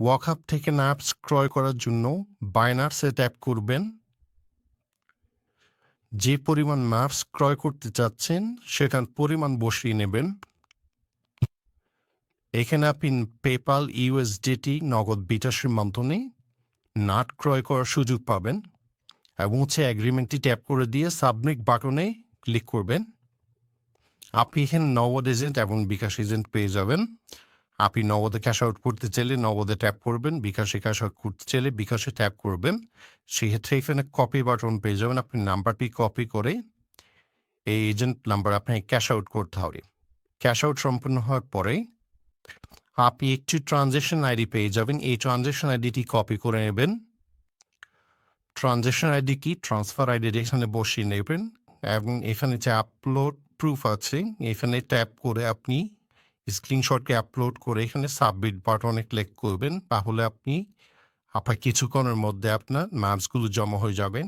ওয়াকআপ থেকে ম্যাপস ক্রয় করার জন্য বাইনার্সে ট্যাপ করবেন। যে পরিমাণ ম্যাপস ক্রয় করতে চাচ্ছেন, সেটার পরিমাণ বসিয়ে নেবেন। এখানে আপনি পেপাল ইউএসডিটি নগদ বিকাশের মাধ্যমে নাট ক্রয় করার সুযোগ পাবেন এবং হচ্ছে অ্যাগ্রিমেন্টটি ট্যাপ করে দিয়ে সাবমিট বাটনে ক্লিক করবেন। আপনি এখানে নগদ এজেন্ট এবং বিকাশ এজেন্ট পেয়ে যাবেন। আপনি নগদে ক্যাশ আউট করতে চাইলে নগদে ট্যাপ করবেন, বিকাশে ক্যাশ আউট করতে চাইলে বিকাশে ট্যাপ করবেন। সেক্ষেত্রে এখানে কপি বাটন পেয়ে যাবেন, আপনি নাম্বারটি কপি করে এই এজেন্ট নাম্বার আপনাকে ক্যাশ আউট করতে হবে। ক্যাশ আউট সম্পূর্ণ হওয়ার পরে আপনি একটি ট্রানজেকশন আইডি পেয়ে যাবেন, এই ট্রানজেকশন আইডিটি কপি করে নেবেন। ট্রানজেকশন আইডি কি? ট্রান্সফার আইডি এখানে বসিয়ে নেবেন এবং এখানে যে আপলোড প্রুফ আছে, এখানে ট্যাপ করে আপনি স্ক্রিনশটকে আপলোড করে এখানে সাবমিট বাটনে ক্লিক করবেন। তাহলে আপনি, আপনার কিছুক্ষণের মধ্যে আপনার মার্কসগুলো জমা হয়ে যাবেন